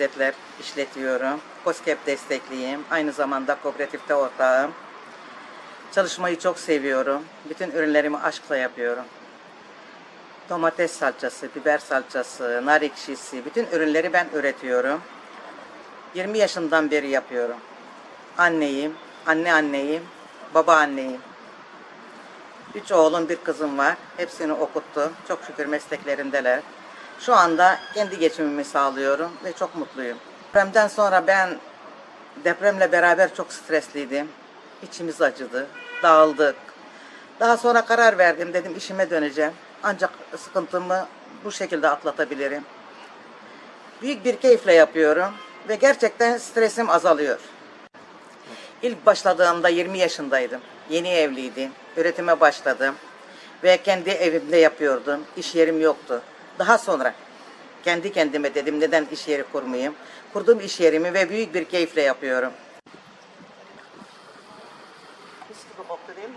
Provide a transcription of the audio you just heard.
lezzetler işletiyorum. COSGAP destekliyim. Aynı zamanda kooperatifte ortağım. Çalışmayı çok seviyorum. Bütün ürünlerimi aşkla yapıyorum. Domates salçası, biber salçası, nar ekşisi, bütün ürünleri ben üretiyorum. 20 yaşından beri yapıyorum. Anneyim, anne anneyim, baba anneyim. Üç oğlum, bir kızım var. Hepsini okuttum. Çok şükür mesleklerindeler. Şu anda kendi geçimimi sağlıyorum ve çok mutluyum. Depremden sonra ben depremle beraber çok stresliydim. İçimiz acıdı, dağıldık. Daha sonra karar verdim. Dedim işime döneceğim. Ancak sıkıntımı bu şekilde atlatabilirim. Büyük bir keyifle yapıyorum ve gerçekten stresim azalıyor. İlk başladığımda 20 yaşındaydım. Yeni evliydim. Üretime başladım. Ve kendi evimde yapıyordum. İş yerim yoktu. Daha sonra kendi kendime dedim neden iş yeri kurmayayım. Kurduğum iş yerimi ve büyük bir keyifle yapıyorum. Mis gibi koktu değil mi?